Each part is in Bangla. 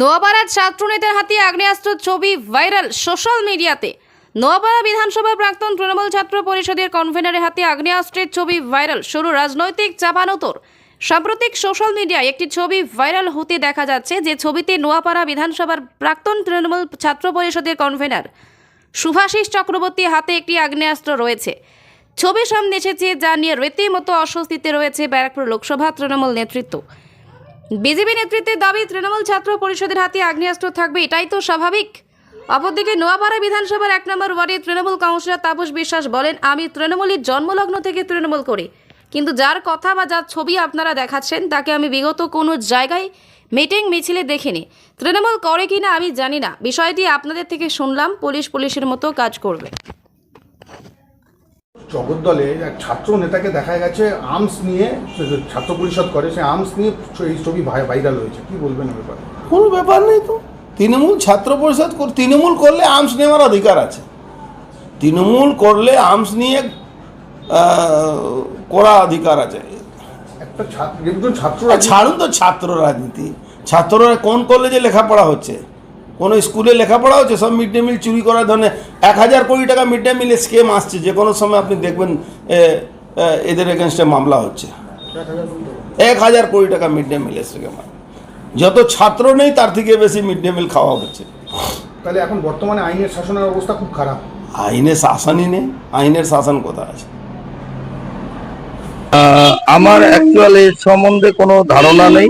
নোয়াপাড়ার ছাত্রনেতার হাতে আগ্নেয়াস্ত্র ছবি ভাইরাল সোশ্যাল মিডিয়াতে। নোয়াপাড়া বিধানসভা প্রাক্তন তৃণমূল ছাত্র পরিষদের কনভেনারের হাতে আগ্নেয়াস্ত্রের ছবি ভাইরাল। শুরু রাজনৈতিক চাপানোতর। সাম্প্রতিক সোশ্যাল মিডিয়ায় একটি ছবি ভাইরাল হতে দেখা যাচ্ছে, যে ছবিতে নোয়াপাড়া বিধানসভার প্রাক্তন তৃণমূল ছাত্র পরিষদের কনভেনার শুভাশিস চক্রবর্তী হাতে একটি আগ্নেয়াস্ত্র রয়েছে। ছবি সামনে এসেছে, যা নিয়ে রীতিমতো অস্বস্তিতে রয়েছে ব্যারাকপুর লোকসভা তৃণমূল নেতৃত্ব। বিজেপি নেতৃত্বের দাবি, তৃণমূল ছাত্র পরিষদের হাতে আগ্নেয়াস্ত্র থাকবে, এটাই তো স্বাভাবিক। অপরদিকে নোয়াপাড়া বিধানসভার এক নম্বর ওয়ার্ডে তৃণমূল কাউন্সিলর তাপস বিশ্বাস বলেন, আমি তৃণমূলের জন্মলগ্ন থেকে তৃণমূল করি। কিন্তু যার কথা বা যার ছবি আপনারা দেখাচ্ছেন, তাকে আমি বিগত কোনো জায়গায় মিটিং মিছিলে দেখিনি। তৃণমূল করে কি না আমি জানি না। বিষয়টি আপনাদের থেকে শুনলাম, পুলিশ পুলিশের মতো কাজ করবে। জগদ্দলে এক ছাত্র নেতাকে দেখা গেছে আর্মস নিয়ে ছাত্র পরিষদ করে সে আর্মস নিয়ে এই ছবি ভাই- ভাইরাল হয়েছে। কি বলবেন ব্যাপারে? কোনো ব্যাপার নেই তো। তৃণমূল ছাত্র পরিষদ কর- তৃণমূল করলে আর্মস নেওয়ার অধিকার আছে। তৃণমূল করলে আর্মস নিয়ে করা অধিকার আছে। একটা ছাত্র ছাত্র ছাড়ুন তো ছাত্র রাজনীতি। ছাত্ররা কোন কলেজে লেখাপড়া হচ্ছে? কোনো স্কুলে লেখাপড়া হচ্ছে সব মিড ডে মিল চুরি করার ধরনের। এক হাজার কোটি টাকা মিড ডে মিলের স্কেম আসছে যে কোনো সময় আপনি দেখবেন এদের এগেনস্টে মামলা হচ্ছে। এক হাজার কোটি টাকা মিড ডে মিলের স্কেম যত ছাত্র নেই তার থেকে বেশি মিড ডে মিল খাওয়া হচ্ছে। তাহলে এখন বর্তমানে আইনের শাসনের অবস্থা খুব খারাপ। আইনের শাসনই নেই আইনের শাসন কোথায় আছে? আহ, আমার অ্যাকচুয়ালি সম্বন্ধে কোনো ধারণা নেই।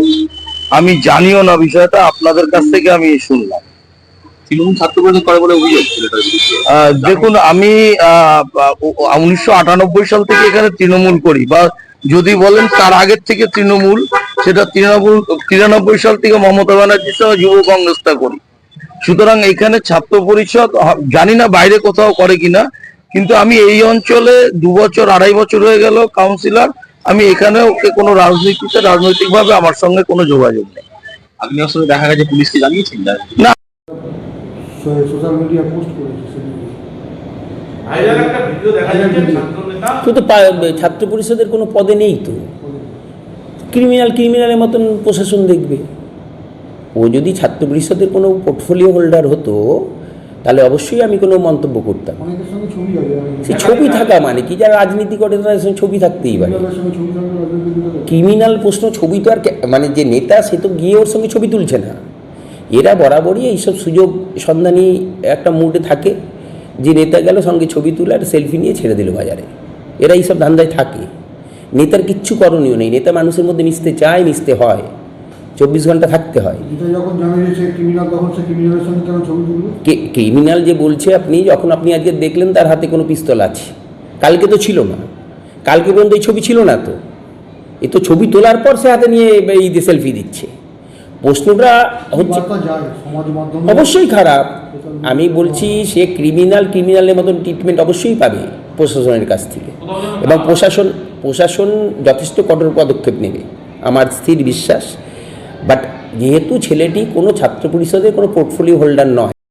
আমি জানিও না বিষয়টা আপনাদের কাছ থেকে আমি শুনলাম। তৃণমূল ছাত্র পরিষদ করে বলে অভিযোগ দেখুন আমি উনিশশো আটানব্বই সাল থেকে এখানে তৃণমূল করি। বা যদি বলেন তার আগের থেকে তৃণমূল সেটা তৃণমূল তিরানব্বই সাল থেকে মমতা ব্যানার্জির সঙ্গে যুব কংগ্রেসটা করি। সুতরাং এখানে ছাত্র পরিষদ জানি না বাইরে কোথাও করে কিনা কিন্তু আমি এই অঞ্চলে দু বছর আড়াই বছর হয়ে গেল কাউন্সিলর আমি এখানে ওকে কোনো রাজনীতিতে রাজনৈতিকভাবে আমার সঙ্গে কোনো যোগাযোগ নেই। আগ্নেয়াস্ত্র দেখা গেছে পুলিশকে জানিয়েছেন সোশ্যাল মিডিয়া পোস্ট করেছে ছাত্র পরিষদের কোনো পদে নেই তো? ক্রিমিনাল ক্রিমিনালের মতন প্রশাসন দেখবে। ও যদি ছাত্র পরিষদের কোনো পোর্টফোলিও হোল্ডার হতো তাহলে অবশ্যই আমি কোনো মন্তব্য করতাম। অনেকের সঙ্গে ছবি আছে সে ছবি থাকা মানে কি? যারা রাজনীতি করে তাদের সঙ্গে ছবি থাকতেই পারে। ক্রিমিনাল প্রশ্ন ছবি তো আর মানে যে নেতা সে তো গিয়ে ওর সঙ্গে ছবি তুলছে না। এরা বরাবরই এইসব সুযোগ সন্ধানী একটা মুডে থাকে। যে নেতা গেল সঙ্গে ছবি তুলে আর সেলফি নিয়ে ছেড়ে দিল বাজারে। এরা এইসব ধান্দায় থাকে। নেতার কিচ্ছু করণীয় নেই। নেতা মানুষের মধ্যে মিশতে চায় মিশতে হয়। চব্বিশ ঘণ্টা থাকতে হয়। ক্রিমিনাল যে বলছে আপনি যখন আপনি আজকে দেখলেন তার হাতে কোনো পিস্তল আছে। কালকে তো ছিল না। কালকে পর্যন্ত এই ছবি ছিল না তো। এ তো ছবি তোলার পর সে হাতে নিয়ে এই সেলফি দিচ্ছে। প্রশ্নটা হচ্ছে অবশ্যই খারাপ। আমি বলছি সে ক্রিমিনাল ক্রিমিনালের মতন ট্রিটমেন্ট অবশ্যই পাবে প্রশাসনের কাছ থেকে। এবং প্রশাসন প্রশাসন যথেষ্ট কঠোর পদক্ষেপ নেবে আমার স্থির বিশ্বাস। বাট যেহেতু ছেলেটি কোনো ছাত্র পরিষদের কোনো পোর্টফোলিও হোল্ডার নয়